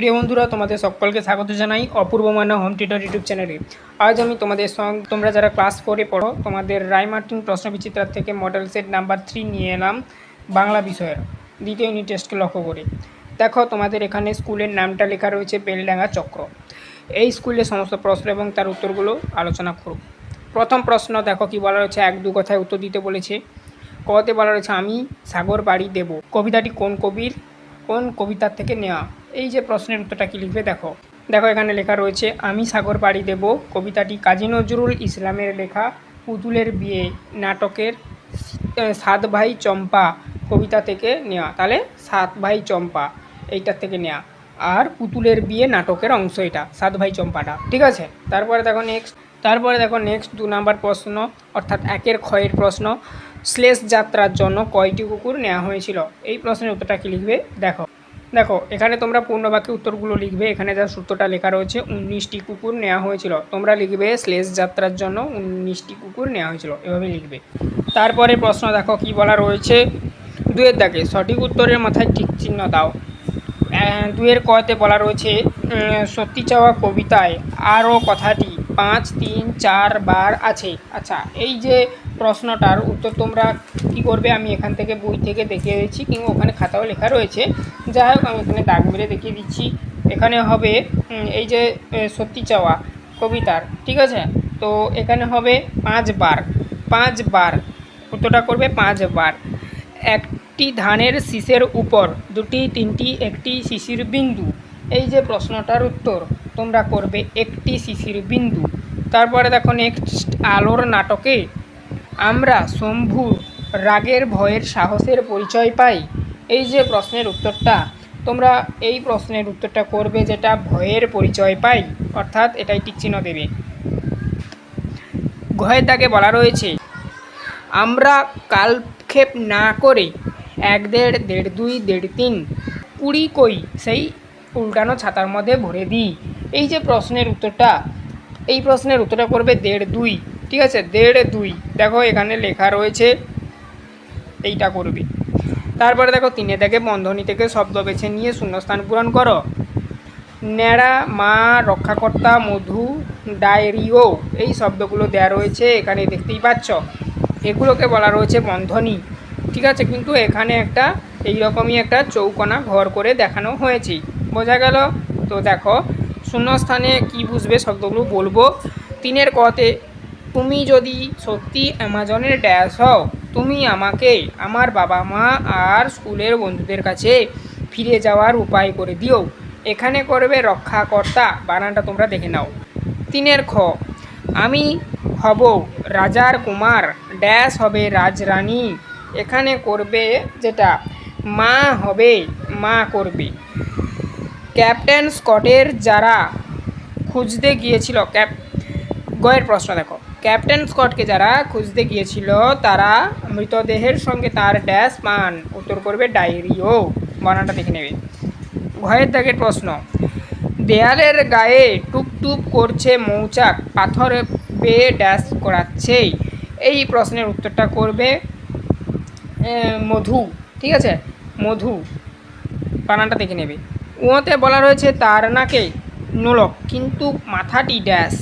প্রিয় বন্ধুরা, তোমাদের সকলকে স্বাগত জানাই অপূর্ব মানা হোম টিউটর ইউটিউব চ্যানেলে। আজ আমি তোমাদের সঙ্গে তোমরা যারা ক্লাস ফোরে পড়ো, তোমাদের রায়মার্টিন প্রশ্ন বিচিত্রা থেকে মডেল সেট নাম্বার থ্রি নিয়ে এলাম বাংলা বিষয়ের। দ্বিতীয় ইউনিট টেস্টকে লক্ষ্য করে। দেখো, তোমাদের এখানে স্কুলের নামটা লেখা রয়েছে বেলডাঙ্গা চক্র। এই স্কুলের সমস্ত প্রশ্ন এবং তার উত্তরগুলো আলোচনা করো। প্রথম প্রশ্ন দেখো, কি বলা রয়েছে? এক, দু কথায় উত্তর দিতে বলেছে। কতে বলা রয়েছে, আমি সাগর বাড়ি দেব। কবিতাটি কোন কবির কোন কবিতার থেকে নেওয়া এই যে প্রশ্নের উত্তরটা কি লিখবে দেখো। দেখো এখানে লেখা রয়েছে, আমি সাগর বাড়ি দেব। কবিতাটি কাজী নজরুল ইসলামের লেখা, পুতুলের বিয়ে। নাটকের সাত ভাই চম্পা। কবিতা থেকে নেওয়া তাহলে সাত ভাই চম্পা। এইটার থেকে নেওয়া আর পুতুলের বিয়ে নাটকের অংশ এটা, সাত ভাই চম্পাটা। ঠিক আছে? তারপরে দেখো নেক্সট তারপরে দেখো নেক্সট দু নাম্বার প্রশ্ন, অর্থাৎ একের ক্ষয়ের প্রশ্ন। শ্লেষ যাত্রার জন্য কয়টি কুকুর নেওয়া হয়েছিল? এই প্রশ্নের উত্তরটা কি লিখবে? দেখো। দেখো, এখানে তোমরা পূর্ণবাক্যে উত্তরগুলো লিখবে। এখানে যা সূত্রটা লেখা রয়েছে, উনিশটি কুকুর নেওয়া হয়েছিল। তোমরা লিখবে শ্লেষ যাত্রার জন্য উনিশটি কুকুর নেওয়া হয়েছিল। এভাবে লিখবে। তারপরে প্রশ্ন দেখো, কি বলা রয়েছে? দুয়ের দাগে, সঠিক উত্তরের মাথায় ঠিক চিহ্ন দাও। দুয়ের কতে বলা রয়েছে সত্যি চাওয়া কবিতায় আরও কথাটি পাঁচ, তিন, চার বার আছে। আচ্ছা এই যে প্রশ্নটার উত্তর তোমরা কি করবে? আমি এখান থেকে বই থেকে দেখিয়ে দিচ্ছি কিংবা ওখানে খাতাও লেখা রয়েছে। যাই হোক, আমি এখানে দাগ মেরে দেখিয়ে দিচ্ছি। এখানে হবে এই যে সত্যি চাওয়া কবিতার, ঠিক আছে? তো এখানে হবে পাঁচবার পাঁচবার। উত্তরটা করবে পাঁচবার। একটি ধানের শীষের উপর, দুটি, তিনটি, একটি শিশির বিন্দু। এই যে প্রশ্নটার উত্তর, তোমরা করবে একটি শিশির বিন্দু। তারপরে দেখো নেক্সট আলোর নাটকে। আমরা শম্ভুর রাগের ভয়ের সাহসের পরিচয় পাই। এই যে প্রশ্নের উত্তরটা, তোমরা এই প্রশ্নের উত্তরটা করবে যেটা ভয়ের পরিচয় পাই, অর্থাৎ এটাই টিক চিহ্ন দেবে। ঘয়ের দাগে বলা রয়েছে, আমরা কালক্ষেপ না করে এক দেড় দেড় দুই, দেড় তিন, কুড়ি কই সেই উল্টানো ছাতার মধ্যে ভরে দিই। এই যে প্রশ্নের উত্তরটা, এই প্রশ্নের উত্তরটা করবে দেড় দুই, ঠিক আছে? দেড় দুই। দেখো এখানে লেখা রয়েছে, এইটা করবে। তারপরে দেখো তিনে থেকে বন্ধনী থেকে শব্দ বেছে নিয়ে শূন্যস্থান পূরণ করো। ন্যাড়া, মা, রক্ষাকর্তা, মধু, ডায়রিও, এই শব্দগুলো দেওয়া রয়েছে এখানে দেখতেই পাচ্ছ। এগুলোকে বলা রয়েছে বন্ধনী। ঠিক আছে, কিন্তু এখানে একটা এইরকমই একটা চৌকোনা ঘর করে দেখানো হয়েছে। বোঝা গেল? তো দেখো, শূন্যস্থানে কি বুঝবে শব্দগুলো বলব। তিনের কতে, তুমি যদি সত্যি অ্যামাজনের ড্যাশ হও তুমি আমাকে, আমার বাবা মা আর স্কুলের বন্ধুদের কাছে ফিরে যাওয়ার উপায় করে দিও। এখানে করবে রক্ষাকর্তা। বানানটা তোমরা দেখে নাও। তিনের খ। আমি হব রাজার কুমার। ড্যাশ হবে রাজরানী। এখানে করবে যেটা? মা হবে, মা করবে। ক্যাপ্টেন স্কটের যারা খুঁজতে গিয়েছিল, ক্যাপ গয়ের প্রশ্ন দেখো। ক্যাপ্টেন স্কটকে যারা খুঁজতে গিয়েছিল, তারা মৃতদেহের সঙ্গে তার ড্যাশ পান। উত্তর করবে ডায়েরিও। বানানটা দেখে নেবে। ভয়ের দাগের প্রশ্ন। দেয়ালের গায়ে টুপটুপ করছে মৌচাক, পাথর বেয়ে ড্যাশ করাচ্ছে এই প্রশ্নের উত্তরটা করবে মধু। ঠিক আছে? মধু। বানানটা দেখে নেবে। উঁতে বলা রয়েছে তার নাকে নোলক, কিন্তু মাথাটি ড্যাশ,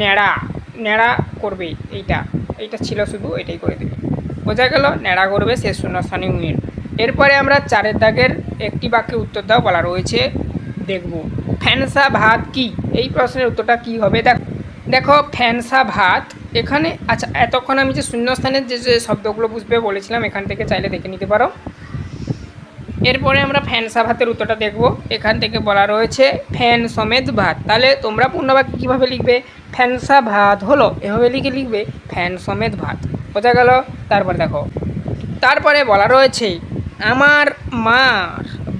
ন্যাড়া। ন্যাড়া করবে এইটা এইটা ছিল শুধু এটাই করে দেবে। বোঝা গেল ন্যাড়া করবে শেষ শূন্যস্থানে উইন এরপরে আমরা চারের দাগের একটি বাক্যে উত্তর দাও, বলা রয়েছে, দেখব, ফ্যানসা ভাত কি? এই প্রশ্নের উত্তরটা কি হবে? দেখ, দেখো, ফ্যানসা ভাত এখানে আচ্ছা এতক্ষণ আমি যে শূন্যস্থানের যে যে শব্দগুলো বুঝবে বলেছিলাম, এখান থেকে চাইলে দেখে নিতে পারো। এরপরে আমরা ফ্যানসা ভাতের উত্তরটা দেখব। এখান থেকে বলা রয়েছে, ফ্যান সমেত ভাত। তাহলে তোমরা পূর্ণবাক্য কীভাবে লিখবে? ফ্যানসা ভাত হলো, এভাবে লিখে লিখবে, ফ্যান সমেত ভাত। বোঝা গেল? তারপরে দেখো। তারপরে বলা রয়েছে, আমার মা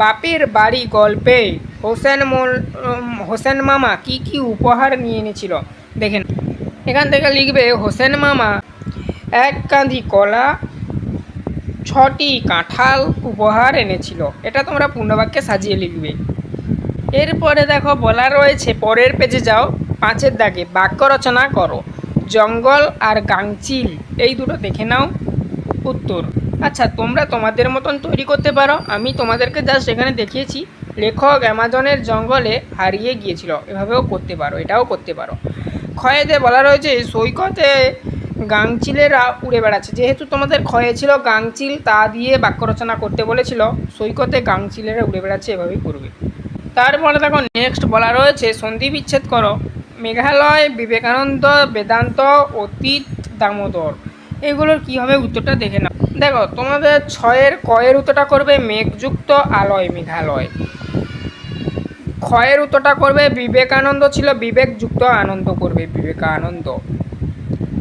বাপের বাড়ি গল্পে হোসেন মোল হোসেন মামা কি কি উপহার নিয়ে এনেছিল? দেখেন এখান থেকে লিখবে, হোসেন মামা, এক কাঁধি কলা ছটি কাঁঠাল উপহার এনেছিল। এটা তোমরা পূর্ণবাক্যে সাজিয়ে লিখবে। এরপরে দেখো, বলা রয়েছে, পরের পেজে যাও, পাঁচের দাগে, বাক্য রচনা করো। জঙ্গল আর গাংচিল এই দুটো দেখে নাও। উত্তর আচ্ছা তোমরা তোমাদের মতন তৈরি করতে পারো। আমি তোমাদেরকে জাস্ট এখানে দেখিয়েছি, লেখক অ্যামাজনের জঙ্গলে হারিয়ে গিয়েছিল। এভাবেও করতে পারো, এটাও করতে পারো। ক্ষয়েতে বলা রয়েছে, সৈকতে গাংচিলেরা উড়ে বেড়াচ্ছে। যেহেতু তোমাদের ক্ষয়ে ছিল গাংচিল তা দিয়ে বাক্য রচনা করতে বলেছিল, সৈকতে গাংচিলেরা উড়ে বেড়াচ্ছে এভাবেই করবে তারপরে দেখো নেক্সট বলা রয়েছে, সন্ধি বিচ্ছেদ করো। মেঘালয়, বিবেকানন্দ, বেদান্ত, অতীত, দামোদর। এগুলোর কী হবে উত্তরটা দেখে নাও। দেখো, তোমাদের ছয়ের কয়ের উত্তরটা করবে মেঘযুক্ত আলয় মেঘালয়। ক্ষয়ের উত্তরটা করবে বিবেকানন্দ ছিল, বিবেকযুক্ত আনন্দ করবে বিবেকানন্দ।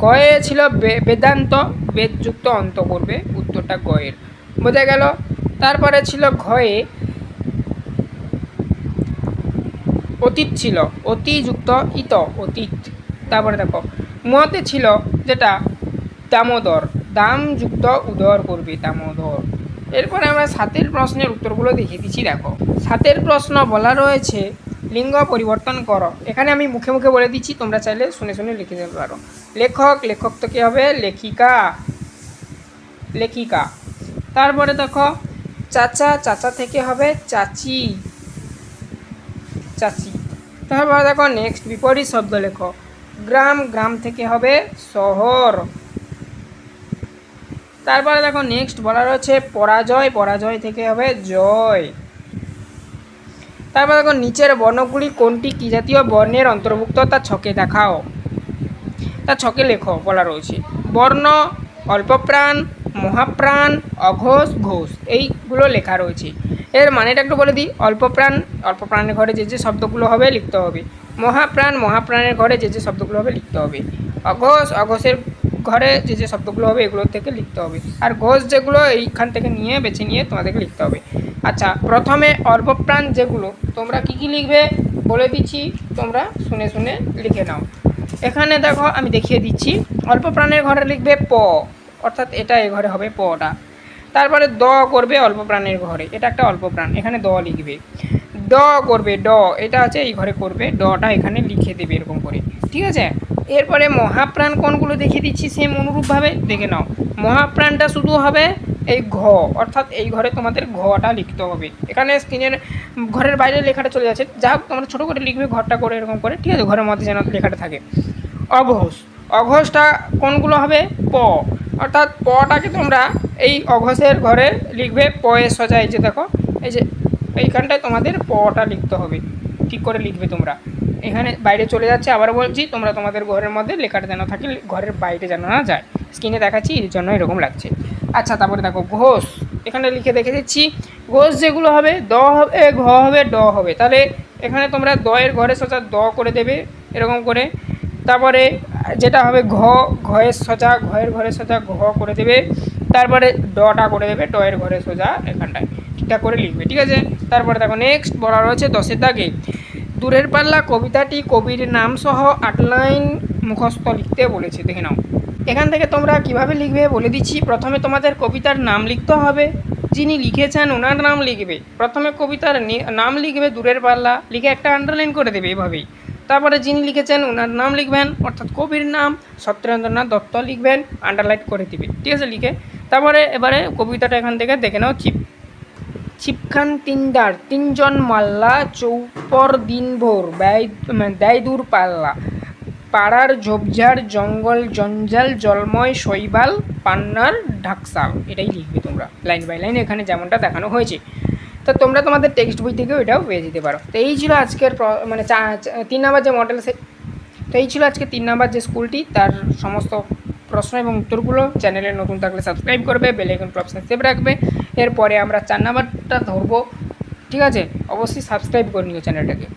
গয়ে ছিল বেদান্ত, বেদযুক্ত অন্ত করবে উত্তরটা গয়ের। বোঝা গেল? তারপরে ছিল ঘয়ে, অতীত ছিল, অতিযুক্ত, ইত, অতীত। তারপরে দেখো, মতে ছিল যেটা দামোদর, দামযুক্ত উদর করবে দামোদর। এরপরে আমরা সাতের প্রশ্নের উত্তরগুলো দেখিয়ে দিচ্ছি, দেখো। সাতের প্রশ্ন বলা রয়েছে লিঙ্গ পরিবর্তন করো। এখানে আমি মুখে মুখে বলে দিচ্ছি, তোমরা চাইলে শুনে শুনে লিখে দিতে পারো। লেখক লেখক তো কী হবে? লেখিকা। লেখিকা। তারপরে দেখো, চাচা চাচা থেকে হবে চাচি। চাচি। তারপরে দেখো নেক্সট বিপরীত শব্দ লেখো। গ্রাম গ্রাম থেকে হবে শহর। তারপরে দেখো নেক্সট বলা রয়েছে পরাজয় পরাজয় থেকে হবে জয়। তারপর দেখো, নিচের বর্ণগুলি কোনটি? কি জাতীয় বর্ণের অন্তর্ভুক্ত? তা ছকে দেখাও। তা ছকে লেখো, বলা রয়েছে। বর্ণ, অল্পপ্রাণ, মহাপ্রাণ, অঘোষ, ঘোষ, এইগুলো লেখা রয়েছে। এর মানেটা একটু বলে দিই। অল্পপ্রাণ, অল্পপ্রাণের ঘরে যে যে শব্দগুলো হবে, লিখতে হবে। মহাপ্রাণ, মহাপ্রাণের ঘরে যে যে শব্দগুলো হবে, লিখতে হবে। অঘোষ, অঘোষের ঘরে যে যে শব্দগুলো হবে এগুলো থেকে লিখতে হবে। আর ঘোষ যেগুলো এইখান থেকে নিয়ে, বেছে নিয়ে তোমাদেরকে লিখতে হবে। আচ্ছা প্রথমে অল্পপ্রাণ যেগুলো, তোমরা কি কি লিখবে? বলে দিচ্ছি, তোমরা শুনে শুনে লিখে নাও। এখানে দেখো, আমি দেখিয়ে দিচ্ছি। অল্প প্রাণের ঘরে লিখবে প, অর্থাৎ এটা এ ঘরে হবে, পটা। তারপরে দ করবে অল্প প্রাণের ঘরে, এটা একটা অল্প প্রাণ এখানে দ লিখবে। ড করবে, ড, এটা আছে, এই ঘরে করবে, ডটা এখানে লিখে দেবে এরকম করে, ঠিক আছে? এরপরে মহাপ্রাণ কোনগুলো দেখিয়ে দিচ্ছি সেম অনুরূপভাবে, দেখে নাও। মহাপ্রাণটা শুধু হবে এই ঘ, অর্থাৎ এই ঘরে তোমাদের ঘটা লিখতে হবে। এখানে স্ক্রিনের ঘরের বাইরে লেখাটা চলে যাচ্ছে। যা তোমরা ছোটো করে লিখবে, ঘরটা করে এরকম করে, ঠিক আছে? ঘরের মধ্যে যেন লেখাটা থাকে। অঘোষ। অঘোষটা কোনগুলো হবে? প। অর্থাৎ পটাকে তোমরা এই অঘোষের ঘরে লিখবে, প এর সোজা, এই যে দেখো, এই যে এইখানটায় তোমাদের পটা লিখতে হবে। ঠিক করে লিখবে তোমরা। এখানে বাইরে চলে যাচ্ছে, আবার বলছি, তোমরা তোমাদের ঘরের মধ্যে লেখাটা যেন থাকে, ঘরের বাইরে যেন না যায়। স্ক্রিনে দেখাচ্ছি এর জন্য এরকম লাগছে। আচ্ছা তারপরে দেখো, ঘোষ। এখানে লিখে দেখে দিচ্ছি, ঘোষ যেগুলো হবে, দ হবে ঘ হবে, ড হবে। তাহলে এখানে তোমরা দ এর ঘরে সোজা দ করে দেবে, এরকম করে। তারপরে যেটা হবে, ঘ, ঘয়ের সোজা, ঘয়ের ঘরে সোজা ঘ করে দেবে। তারপরে ডটা করে দেবে ড এর ঘরে সোজা এখানটায়। ঠিকঠাক করে লিখবে, ঠিক আছে? তারপরে দেখো নেক্সট বলা রয়েছে দশের দাগে। দূরের পাল্লা কবিতাটি কবির নাম সহ আট লাইন মুখস্থ লিখতে বলেছে, দেখে নাও। এখান থেকে তোমরা কীভাবে লিখবে বলে দিচ্ছি। প্রথমে তোমাদের কবিতার নাম লিখতে হবে। যিনি লিখেছেন ওনার নাম লিখবে। প্রথমে কবিতার নাম লিখবে দূরের পাল্লা। লিখে একটা আন্ডারলাইন করে দেবে এভাবেই। তারপরে যিনি লিখেছেন ওনার নাম লিখবেন, অর্থাৎ কবির নাম, সত্যেন্দ্রনাথ দত্ত লিখবেন আন্ডারলাইন করে দিবে। ঠিক আছে, লিখে। তারপরে এবারে কবিতাটা এখান থেকে দেখে নাও চিপ চিপখান তিনদার, তিনজন মাল্লা, চৌপর দিনভর, ব্যয় মানে দেয় দূর পাল্লা। পাড়ার ঝোপঝাড়, জঙ্গল, জঞ্জাল, জলময়, শৈবাল, পান্নার, ঢাকসাল। এটাই লিখবে তোমরা, লাইন বাই লাইন এখানে যেমনটা দেখানো হয়েছে। তো তোমরা তোমাদের টেক্সট বই থেকেও এটাও পেয়ে যেতে পারো। তো এই ছিল আজকের মানে তিন নাম্বার যে মডেল সে তো এই ছিল আজকে তিন নাম্বার যে স্কুলটি, তার সমস্ত প্রশ্ন এবং উত্তরগুলো চ্যানেলে নতুন থাকলে সাবস্ক্রাইব করবে বেল আইকন অপশন সেভ রাখবে। এরপরে আমরা চার নাম্বারটা ধরবো, ঠিক আছে? অবশ্যই সাবস্ক্রাইব করে নিও চ্যানেলটাকে